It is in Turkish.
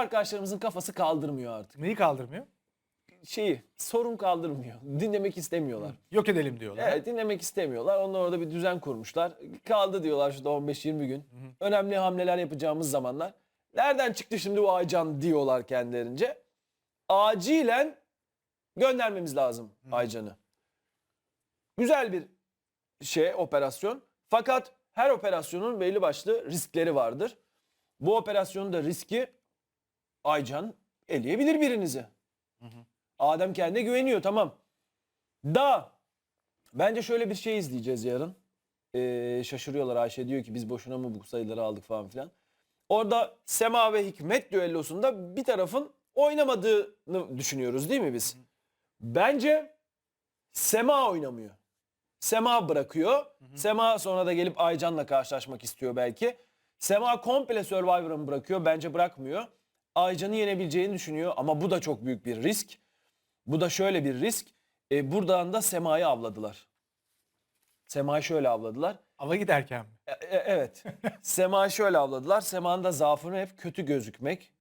arkadaşlarımızın kafası kaldırmıyor artık. Neyi kaldırmıyor? Şeyi sorun kaldırmıyor. Dinlemek istemiyorlar. Yok edelim diyorlar. Evet dinlemek istemiyorlar. Onlar orada bir düzen kurmuşlar. Kaldı diyorlar şurada 15-20 gün. Önemli hamleler yapacağımız zamanlar. Nereden çıktı şimdi bu Aycan diyorlar kendilerince. Acilen göndermemiz lazım Aycan'ı. Güzel bir şey operasyon. Fakat her operasyonun belli başlı riskleri vardır. Bu operasyonun da riski Aycan eleyebilir birinizi. Adem kendine güveniyor tamam. Da bence şöyle bir şey izleyeceğiz yarın. Ee, şaşırıyorlar Ayşe diyor ki biz boşuna mı bu sayıları aldık falan filan. Orada Sema ve Hikmet düellosunda bir tarafın oynamadığını düşünüyoruz değil mi biz? Bence Sema oynamıyor. Sema bırakıyor. Sema sonra da gelip Aycan'la karşılaşmak istiyor belki. Sema komple Survivor'ı bırakıyor? Bence bırakmıyor. Aycan'ı yenebileceğini düşünüyor ama bu da çok büyük bir risk. Bu da şöyle bir risk. E, buradan da Sema'yı avladılar. Sema'yı şöyle avladılar. Ava giderken mi? E, e, evet. Sema'yı şöyle avladılar. Sema'nın da zaafını hep kötü gözükmek.